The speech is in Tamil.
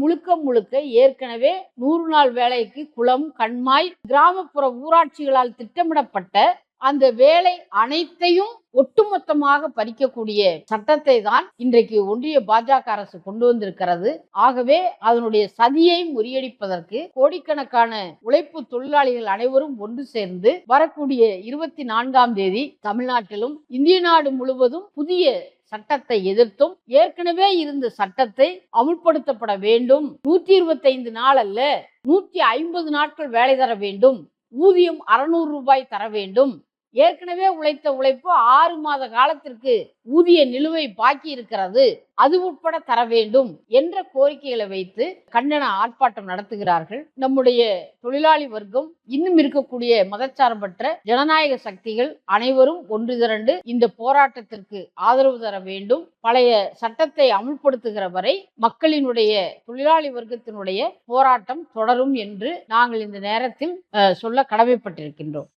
முழுக்க முழுக்க ஏற்கனவே நூறு நாள் வேலைக்கு குளம் கண்மாய் கிராமப்புற ஊராட்சிகளால் திட்டமிடப்பட்ட அந்த வேலை அனைத்தையும் ஒட்டுமொத்தமாக பறிக்கக்கூடிய சட்டத்தை தான் இன்றைக்கு ஒன்றிய பாஜக அரசு கொண்டு வந்திருக்கிறது. ஆகவே அதனுடைய சதியை முறியடிப்பதற்கு கோடிக்கணக்கான உழைப்பு தொழிலாளிகள் அனைவரும் ஒன்று சேர்ந்து வரக்கூடிய இருபத்தி நான்காம் தேதி தமிழ்நாட்டிலும் இந்திய நாடு முழுவதும் புதிய சட்டத்தை எதிர்த்தும் ஏற்கனவே இருந்த சட்டத்தை அமுல்படுத்தப்பட வேண்டும். நூற்றி இருபத்தைந்து நாள் அல்ல நூற்றி ஐம்பது நாட்கள் வேலை தர வேண்டும். ஊதியம் அறுநூறு ரூபாய் தர வேண்டும். ஏற்கனவே உழைத்த உழைப்பு ஆறு மாத காலத்திற்கு ஊதிய நிலுவை பாக்கி இருக்கிறது. அது உட்பட தர வேண்டும் என்ற கோரிக்கைகளை வைத்து கண்டன ஆர்ப்பாட்டம் நடத்துகிறார்கள். நம்முடைய தொழிலாளி வர்க்கம் இன்னும் இருக்கக்கூடிய மதச்சார்பற்ற ஜனநாயக சக்திகள் அனைவரும் ஒன்று திரண்டு இந்த போராட்டத்திற்கு ஆதரவு தர வேண்டும். பழைய சட்டத்தை அமுல்படுத்துகிற வரை மக்களினுடைய தொழிலாளி வர்க்கத்தினுடைய போராட்டம் தொடரும் என்று நாங்கள் இந்த நேரத்தில் சொல்ல கடமைப்பட்டிருக்கின்றோம்.